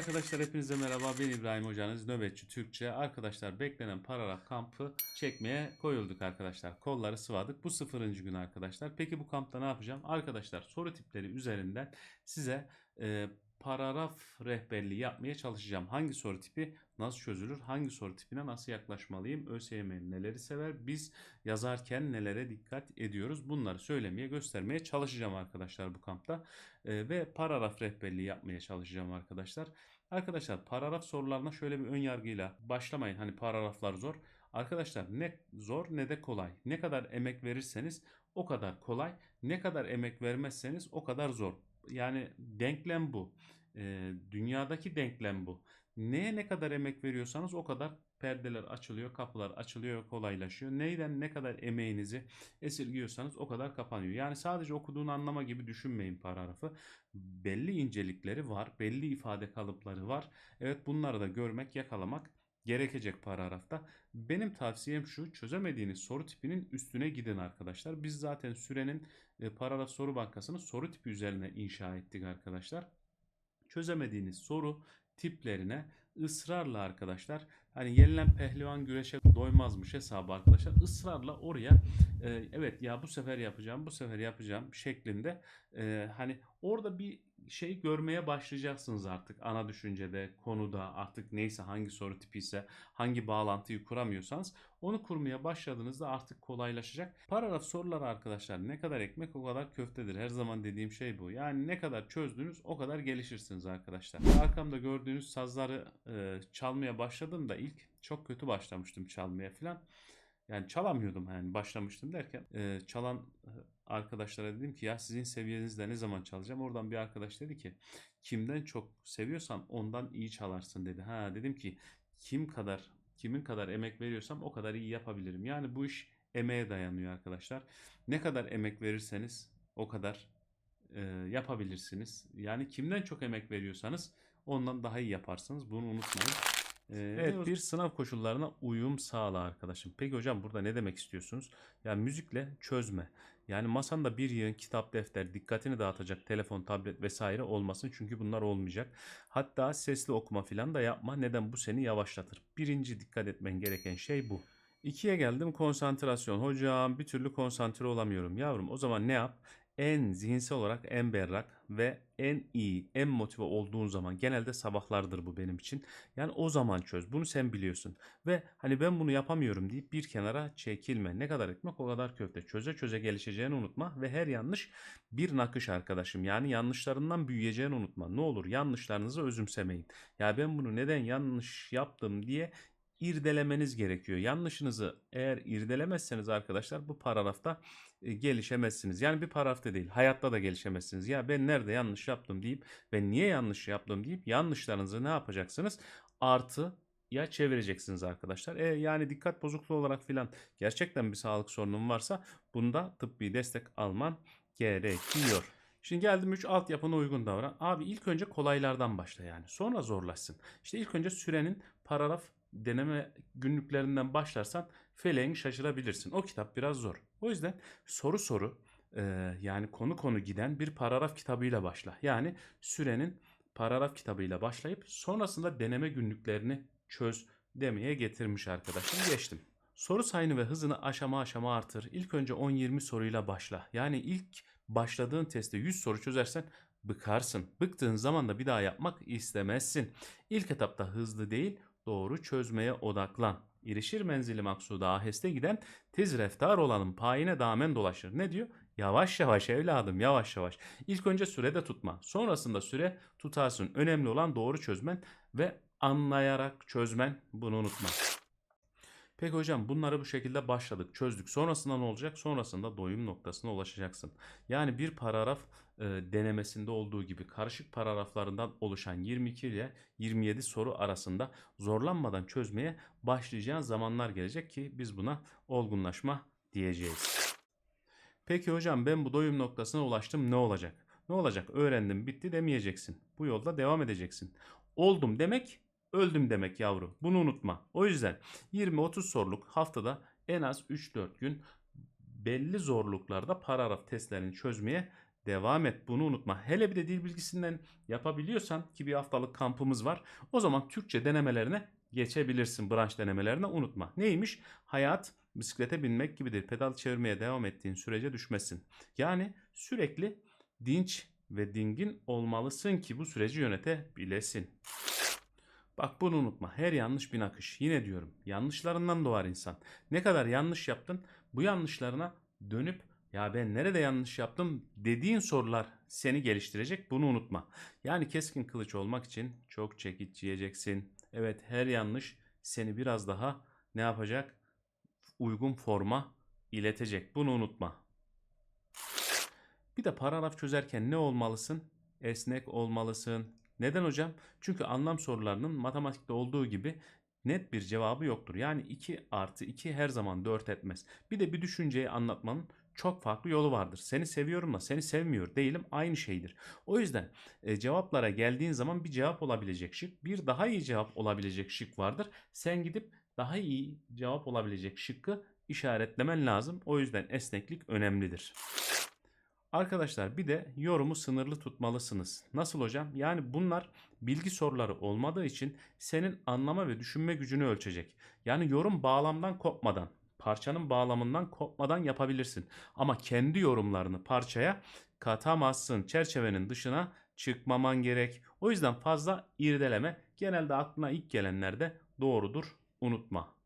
Arkadaşlar hepinize merhaba. Ben İbrahim Hocanız Nöbetçi Türkçe. Arkadaşlar beklenen paragraf kampı çekmeye koyulduk arkadaşlar. Kolları sıvadık. Bu sıfırıncı gün arkadaşlar. Peki bu kampta ne yapacağım? Arkadaşlar soru tipleri üzerinden size e, paragraf rehberliği yapmaya çalışacağım. Hangi soru tipi nasıl çözülür? Hangi soru tipine nasıl yaklaşmalıyım? ÖSYM neleri sever? Biz yazarken nelere dikkat ediyoruz? Bunları söylemeye, göstermeye çalışacağım arkadaşlar bu kampta. E, ve paragraf rehberliği yapmaya çalışacağım arkadaşlar. Arkadaşlar paragraf sorularına şöyle bir ön yargıyla başlamayın. Hani paragraflar zor. Arkadaşlar ne zor ne de kolay. Ne kadar emek verirseniz o kadar kolay. Ne kadar emek vermezseniz o kadar zor. Yani denklem bu. Ee, dünyadaki denklem bu. Neye ne kadar emek veriyorsanız o kadar perdeler açılıyor, kapılar açılıyor, kolaylaşıyor. Neyden ne kadar emeğinizi esirgiyorsanız o kadar kapanıyor. Yani sadece okuduğunu anlama gibi düşünmeyin paragrafı. Belli incelikleri var, belli ifade kalıpları var. Evet bunları da görmek, yakalamak gerekecek paragrafta. Benim tavsiyem şu çözemediğiniz soru tipinin üstüne gidin arkadaşlar. Biz zaten sürenin e, paragraf soru bankasını soru tipi üzerine inşa ettik arkadaşlar. Çözemediğiniz soru tiplerine ısrarla arkadaşlar hani yenilen pehlivan güreşe doymazmış hesabı arkadaşlar ısrarla oraya e, evet ya bu sefer yapacağım bu sefer yapacağım şeklinde e, hani orada bir şey görmeye başlayacaksınız artık ana düşüncede konuda artık neyse hangi soru tipi ise hangi bağlantıyı kuramıyorsanız onu kurmaya başladığınızda artık kolaylaşacak. Paragraf soruları arkadaşlar ne kadar ekmek o kadar köftedir. Her zaman dediğim şey bu. Yani ne kadar çözdünüz o kadar gelişirsiniz arkadaşlar. Arkamda gördüğünüz sazları e, çalmaya başladığımda ilk çok kötü başlamıştım çalmaya filan. Yani çalamıyordum yani başlamıştım derken e, çalan e, arkadaşlara dedim ki ya sizin seviyenizde ne zaman çalacağım? Oradan bir arkadaş dedi ki kimden çok seviyorsan ondan iyi çalarsın dedi. Ha dedim ki kim kadar kimin kadar emek veriyorsam o kadar iyi yapabilirim. Yani bu iş emeğe dayanıyor arkadaşlar. Ne kadar emek verirseniz o kadar e, yapabilirsiniz. Yani kimden çok emek veriyorsanız ondan daha iyi yaparsınız. Bunu unutmayın. Ee, evet bir sınav koşullarına uyum sağla arkadaşım. Peki hocam burada ne demek istiyorsunuz? Yani müzikle çözme. Yani masanda bir yığın kitap, defter, dikkatini dağıtacak telefon, tablet vesaire olmasın. Çünkü bunlar olmayacak. Hatta sesli okuma falan da yapma. Neden? Bu seni yavaşlatır. Birinci dikkat etmen gereken şey bu. İkiye geldim konsantrasyon. Hocam bir türlü konsantre olamıyorum. Yavrum o zaman ne yap? En zihinsel olarak en berrak ve en iyi, en motive olduğun zaman genelde sabahlardır bu benim için. Yani o zaman çöz. Bunu sen biliyorsun. Ve hani ben bunu yapamıyorum deyip bir kenara çekilme. Ne kadar ekmek o kadar köfte. Çöze çöze gelişeceğini unutma ve her yanlış bir nakış arkadaşım. Yani yanlışlarından büyüyeceğini unutma. Ne olur yanlışlarınızı özümsemeyin. Ya ben bunu neden yanlış yaptım diye irdelemeniz gerekiyor. Yanlışınızı eğer irdelemezseniz arkadaşlar bu paragrafta e, gelişemezsiniz. Yani bir paragrafta değil hayatta da gelişemezsiniz. Ya ben nerede yanlış yaptım deyip ve niye yanlış yaptım deyip yanlışlarınızı ne yapacaksınız? Artı ya çevireceksiniz arkadaşlar. E, yani dikkat bozukluğu olarak filan gerçekten bir sağlık sorunun varsa bunda tıbbi destek alman gerekiyor. Şimdi geldim 3 altyapına uygun davran. Abi ilk önce kolaylardan başla yani. Sonra zorlaşsın. İşte ilk önce sürenin paragraf deneme günlüklerinden başlarsan feleğin şaşırabilirsin. O kitap biraz zor. O yüzden soru soru e, yani konu konu giden bir paragraf kitabıyla başla. Yani sürenin paragraf kitabıyla başlayıp sonrasında deneme günlüklerini çöz demeye getirmiş arkadaşım. Geçtim. Soru sayını ve hızını aşama aşama artır. İlk önce 10-20 soruyla başla. Yani ilk başladığın testte 100 soru çözersen bıkarsın. Bıktığın zaman da bir daha yapmak istemezsin. İlk etapta hızlı değil, doğru çözmeye odaklan. İrişir menzili maksuda aheste giden tez reftar olanın payine damen dolaşır. Ne diyor? Yavaş yavaş evladım yavaş yavaş. İlk önce sürede tutma. Sonrasında süre tutarsın. Önemli olan doğru çözmen ve anlayarak çözmen. Bunu unutma. Peki hocam bunları bu şekilde başladık, çözdük. Sonrasında ne olacak? Sonrasında doyum noktasına ulaşacaksın. Yani bir paragraf e, denemesinde olduğu gibi karışık paragraflarından oluşan 22 ile 27 soru arasında zorlanmadan çözmeye başlayacağın zamanlar gelecek ki biz buna olgunlaşma diyeceğiz. Peki hocam ben bu doyum noktasına ulaştım ne olacak? Ne olacak? Öğrendim bitti demeyeceksin. Bu yolda devam edeceksin. Oldum demek öldüm demek yavru. Bunu unutma. O yüzden 20-30 soruluk haftada en az 3-4 gün belli zorluklarda paragraf testlerini çözmeye devam et. Bunu unutma. Hele bir de dil bilgisinden yapabiliyorsan ki bir haftalık kampımız var. O zaman Türkçe denemelerine geçebilirsin. Branş denemelerine unutma. Neymiş? Hayat bisiklete binmek gibidir. Pedal çevirmeye devam ettiğin sürece düşmesin. Yani sürekli dinç ve dingin olmalısın ki bu süreci yönetebilesin. Bak bunu unutma. Her yanlış bir nakış. Yine diyorum. Yanlışlarından doğar insan. Ne kadar yanlış yaptın bu yanlışlarına dönüp ya ben nerede yanlış yaptım dediğin sorular seni geliştirecek. Bunu unutma. Yani keskin kılıç olmak için çok çekiç yiyeceksin. Evet her yanlış seni biraz daha ne yapacak? Uygun forma iletecek. Bunu unutma. Bir de paragraf çözerken ne olmalısın? Esnek olmalısın. Neden hocam? Çünkü anlam sorularının matematikte olduğu gibi net bir cevabı yoktur. Yani 2 artı 2 her zaman 4 etmez. Bir de bir düşünceyi anlatmanın çok farklı yolu vardır. Seni seviyorum da seni sevmiyor değilim aynı şeydir. O yüzden e, cevaplara geldiğin zaman bir cevap olabilecek şık, bir daha iyi cevap olabilecek şık vardır. Sen gidip daha iyi cevap olabilecek şıkkı işaretlemen lazım. O yüzden esneklik önemlidir. Arkadaşlar bir de yorumu sınırlı tutmalısınız. Nasıl hocam? Yani bunlar bilgi soruları olmadığı için senin anlama ve düşünme gücünü ölçecek. Yani yorum bağlamdan kopmadan, parçanın bağlamından kopmadan yapabilirsin. Ama kendi yorumlarını parçaya katamazsın. Çerçevenin dışına çıkmaman gerek. O yüzden fazla irdeleme. Genelde aklına ilk gelenler de doğrudur. Unutma.